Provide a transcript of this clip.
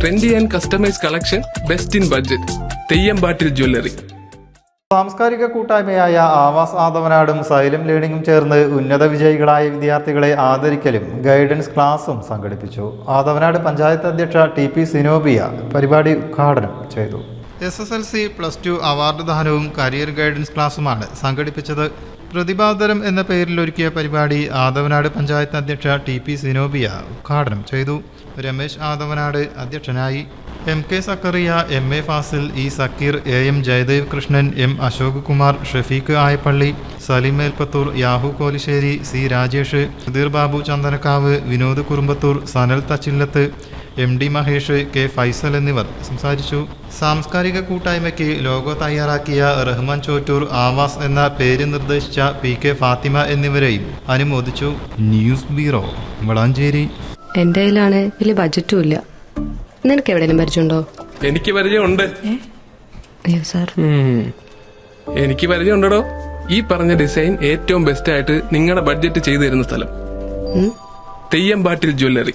Trendy and customise collection best in budget Theyyampattil jewellery സാംസ്കാരിക കൂട്ടായ്മയായ Awas ആദവനാടും xylem ലേണിംഗും ചേർന്ന് ഉന്നത വിജയികളായ വിദ്യാർത്ഥികളെ ആദരിക്കലും ഗൈഡൻസ് ക്ലാസും സംഘടിപ്പിച്ചു. ആദവനാട് പഞ്ചായത്ത് അധ്യക്ഷ ടി പി സിനോബിയ പരിപാടി ഉദ്ഘാടനം ചെയ്തു. S S L C plus two award ദാനവും career guidance ക്ലാസുമാണ് സംഘടിപ്പിച്ചത്. പ്രതിഭാതരം എന്ന പേരിൽ ഒരുക്കിയ പരിപാടി ആദവനാട് പഞ്ചായത്ത് അധ്യക്ഷ ടി പി സിനോബിയ ഉദ്ഘാടനം ചെയ്തു. രമേശ് ആദവനാട് അധ്യക്ഷനായി M K Sakkariya M A Fazil E Sakkeer A M Jayadev Krishnan M Ashok Kumar Shafeeq Ayappalli Salim Melpathur Yahu Kolissery C Rajesh Sudheer Babu Chandanakkavu Vinod Kurumbathur Sanal Thachillath M D Mahesh K Faisal എന്നിവർ സംസാരിച്ചു. സാംസ്കാരിക കൂട്ടായ്മയ്ക്ക് logo തയ്യാറാക്കിയ റഹ്മാൻ ചോറ്റൂർ ആവാസ് എന്ന പേര് നിർദ്ദേശിച്ച P K Fathima എന്നിവരെയും അനുമോദിച്ചു. News bureau Valanchery. എന്റെ കയ്യിലാണ് വലിയ ബജറ്റും ഇല്ല. നിനക്ക് എവിടെയെങ്കിലും പരിചയമുണ്ടോ? എനിക്ക് പരിചയമുണ്ട്. അയ്യോ സാർ എനിക്ക് പരിചയമുണ്ടോ ഈ പറഞ്ഞ ഡിസൈൻ ഏറ്റവും ബെസ്റ്റ് ആയിട്ട് നിങ്ങളുടെ ബഡ്ജറ്റ് ചെയ്തു തരുന്ന സ്ഥലം Theyyampattil jewellery